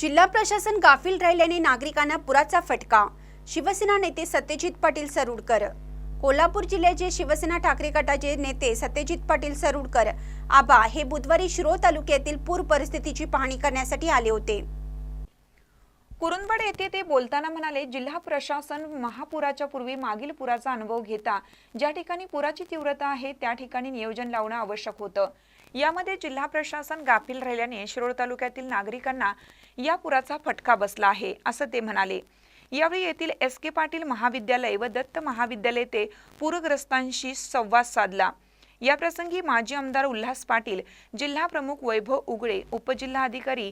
जिल्हा प्रशासन गाफील राहिल्याने नागरिकांना पुराचा फटका. शिवसेना नेते सत्यजित पाटील सरुडकर. कोल्हापूर जिल्ह्याचे शिवसेना ठाकरे गटाचे नेते सत्यजित पाटील सरुडकर आबा हे बुधवारी शिरोळ तालुक्यातील पूर परिस्थितीची पाहणी करण्यासाठी आले होते. कुरुंदवाड येथे ते बोलताना म्हणाले जिल्हा प्रशासन महापुराच्या पूर्वी मागील पुराचा अनुभव घेता. ज्या ठिकाणी पुराची तीव्रता आहे त्या ठिकाणी नियोजन लावणं आवश्यक होतं. यामध्ये जिल्हा प्रशासन गाफील राहिल्याने शिरोळ तालुक्यातील नागरिकांना या पुराचा फटका बसला आहे असं ते म्हणाले. यावेळी येथील एस के पाटील महाविद्यालय व दत्त महाविद्यालय ते पूरग्रस्तांशी संवाद साधला. याप्रसंगी माजी आमदार उल्हास पाटील जिल्हा प्रमुख वैभव उगळे उपजिल्हाधिकारी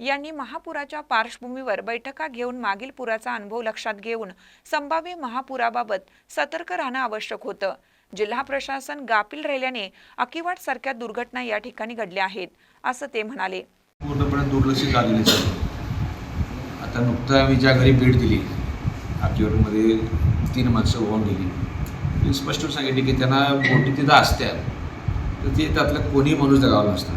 यांनी महापुराच्या पार्श्वभूमीवर बैठका घेऊन मागील पुराचा अनुभव लक्षात घेऊन संभाव्य महापुराबाबत सतर्क राहणं आवश्यक होतं. जिल्हा प्रशासन गाफील राहिल्याने अकिवाट सारख्या दुर्घटना या ठिकाणी घडल्या आहेत असं ते म्हणाले. पूर्णपणे दुर्लक्षित झालेले आता नुकतं आम्ही ज्या घरी भेट दिली अकिवाटमध्ये तीन माणसं होऊन गेली. मी स्पष्ट सांगितले की त्यांना बोटी तिथं असत्या. तर ते त्यातलं कोणी माणूस जगावं नसतं.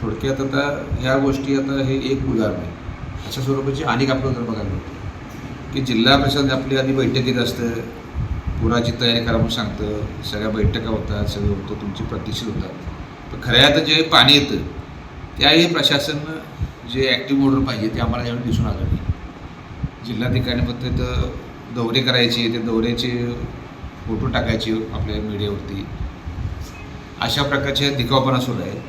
थोडक्यात आता ह्या गोष्टी आता हे एक उदाहरण आहे. अशा स्वरूपाची अनेक आपलं उदाहरण बघायला मिळतं की जिल्हा प्रशासन आपली आधी बैठकीत असतं पुराची तयारी करा म्हणून सांगतं सगळ्या बैठका होतात सगळं होतं तुमची प्रतीक्षित होतात. पण खऱ्या आता जे पाणी येतं त्याही प्रशासन जे ॲक्टिव्ह मोडर पाहिजे ते आम्हाला यावेळी दिसून आलं नाही. जिल्हाधिकारी फक्त दौरे करायचे ते दौऱ्याचे फोटो टाकायचे आपल्या मीडियावरती. अशा प्रकारचे दिखावपणा सुरू आहे.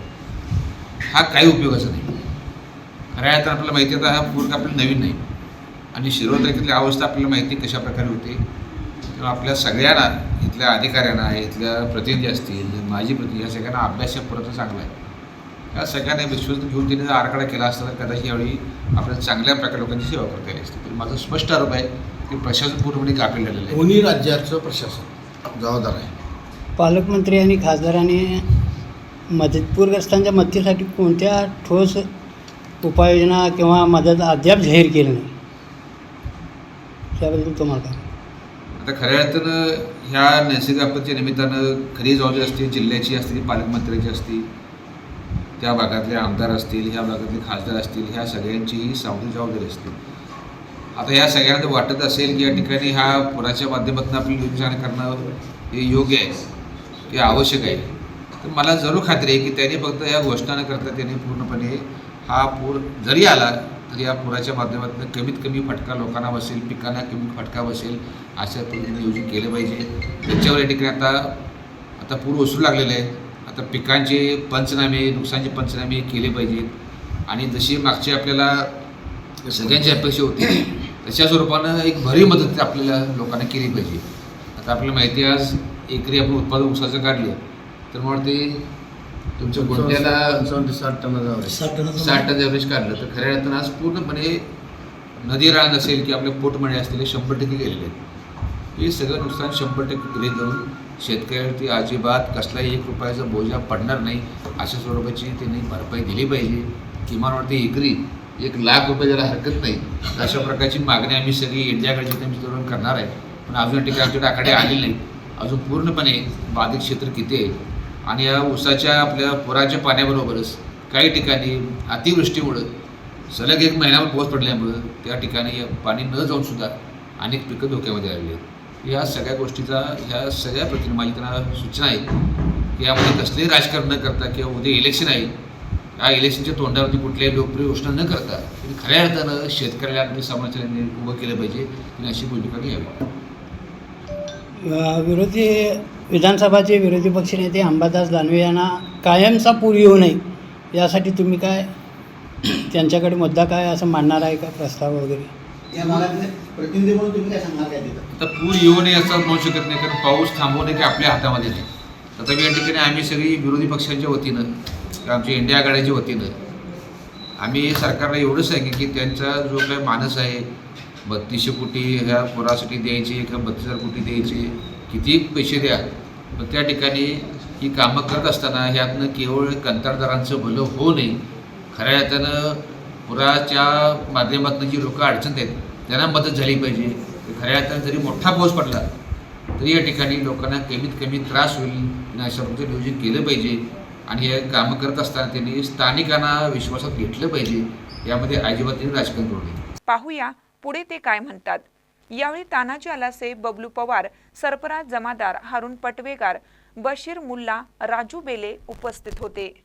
हा काही उपयोगाचा नाही. खऱ्या तर आपल्याला माहिती आहे आता हा पूर्ण आपल्याला नवीन नाही. आणि शिरोळ अवस्था आपल्याला माहिती कशा प्रकारे होते. आपल्या सगळ्यांना इथल्या अधिकाऱ्यांना इथल्या प्रतिनिधी असतील माजी प्रतिनिधी या सगळ्यांना अभ्यास पुरतं चांगला आहे. या सगळ्यांना विश्वास घेऊन तिने जर आराखडा केला असता तर कदाचित यावेळी आपल्याला चांगल्या प्रकारे लोकांची सेवा करता आली असती तर माझा स्पष्ट आरोप आहे की प्रशासन पूर्णपणे गाफील झालेलं आहे. दोन्ही राज्याचं प्रशासन जबाबदार आहे. पालकमंत्री आणि खासदारांनी मदत पूरग्रस्तांच्या मदतीसाठी कोणत्या ठोस उपाययोजना किंवा मदत अद्याप जाहीर केली नाही? त्याबद्दल तुम्हाला काय आता खऱ्या अर्थानं ह्या नैसर्गिक आपत्तीच्या निमित्तानं खरी जबाबदारी असते जिल्ह्याची असते पालकमंत्र्याची असते त्या भागातले आमदार असतील ह्या भागातले खासदार असतील ह्या सगळ्यांचीही सामूहिक जबाबदारी असते. आता ह्या सगळ्यांना वाटत असेल की या ठिकाणी ह्या पुराच्या माध्यमातून आपली योजना करणं हे योग्य आहे हे आवश्यक आहे. तर मला जरूर खात्री आहे की त्यांनी फक्त या घोषणा न करता त्यांनी पूर्णपणे हा पूर जरी आला या पुराच्या माध्यमातून कमीत कमी फटका लोकांना बसेल पिकांना कमी फटका बसेल अशा पद्धतीने नियोजन केलं पाहिजे. त्याच्यावर या ठिकाणी आता आता पूर ओसरू लागलेलं आहे आता पिकांचे पंचनामे नुकसानचे पंचनामे केले पाहिजेत आणि जशी मागची आपल्याला सगळ्यांची अपेक्षा होती तशा स्वरूपानं एक भरीव मदत आपल्याला लोकांना केली पाहिजे. आता आपल्याला माहिती आज एकरी आपण उत्पादन ऊसाचं काढलं तर मग ते तुमच्या ते साठ टनाचा साठ टन ॲव्हरेज काढलं तर खऱ्या अर्थानं आज पूर्णपणे नदी रान असेल की आपले पोटमळे असतील हे शंभर टक्के गेलेले आहेत. हे सगळं नुकसान शंभर टक्के गृहीत धरून शेतकऱ्यावरती अजिबात कसलाही एक रुपयाचा बोजा पडणार नाही. अशा स्वरूपाची त्यांनी भरपाई दिली पाहिजे. किमान वाटते एकरी एक लाख रुपये जरा हरकत नाही. अशा प्रकारची मागणी आम्ही सगळी इंडियाकडे धरून करणार आहे. पण अजून ठिकाणी आमच्याकडे आकडे आलेले नाही अजून पूर्णपणे बाधित क्षेत्र किती आहे आणि या ऊसाच्या आपल्या पुराच्या पाण्याबरोबरच काही ठिकाणी अतिवृष्टीमुळं सलग एक महिन्यावर पाऊस पडल्यामुळं त्या ठिकाणी पाणी न जाऊन सुद्धा अनेक पिकं धोक्यामध्ये आलेली आहेत. या सगळ्या गोष्टीचा ह्या सगळ्या प्रतीने सूचना आहे की यामध्ये कसलेही राजकारण न करता किंवा उद्या इलेक्शन आहे या इलेक्शनच्या तोंडावरती कुठल्याही लोकप्रिय घोषणा न करता खऱ्या अर्थानं शेतकऱ्याला आपल्या समाजाने उभं केलं पाहिजे आणि अशी भूमिका घ्यावी. विरोधी विधानसभाचे विरोधी पक्षनेते अंबादास दानवे यांना कायमचा पूर येऊ नये यासाठी तुम्ही काय त्यांच्याकडे मुद्दा काय असं मांडणार आहे का प्रस्ताव वगैरे? या भागातले प्रतिनिधी म्हणून तुम्ही काय सांगणार काय तिथं? आता पूर येऊ नये असं म्हणू शकत नाही कारण पाऊस थांबवणे की आपल्या हातामध्ये नाही. तथापि या ठिकाणी आम्ही सगळी विरोधी पक्षांच्या वतीनं किंवा आमच्या इंडिया आघाडीच्या वतीनं आम्ही सरकारला एवढं सांगेन की त्यांचा जो काही मानस आहे बत्तीसशे कोटी ह्या पुरासाठी द्यायचे किंवा बत्तीस हजार कोटी द्यायचे किती पैसे द्या पण त्या ठिकाणी ही कामं करत असताना ह्यातनं केवळ कंत्राटदारांचं भलं होऊ नये. खऱ्या अर्थानं पुराच्या माध्यमातून जी लोकं अडचणत आहेत त्यांना मदत झाली पाहिजे. खऱ्या अर्थानं जरी मोठा पाऊस पडला तरी या ठिकाणी लोकांना कमीत कमी त्रास होईल अशा प्रकारे नियोजन केलं पाहिजे. आणि हे कामं करत असताना त्यांनी स्थानिकांना विश्वासात घेतलं पाहिजे. यामध्ये अजिबात त्यांनी राजकारण करू नये. पाहूया पुढे ते काय म्हणतात. यावेळी तानाजी आलासे बबलू पवार सरफराज जमादार हारून पटवेगार बशीर मुल्ला राजू बेले उपस्थित होते.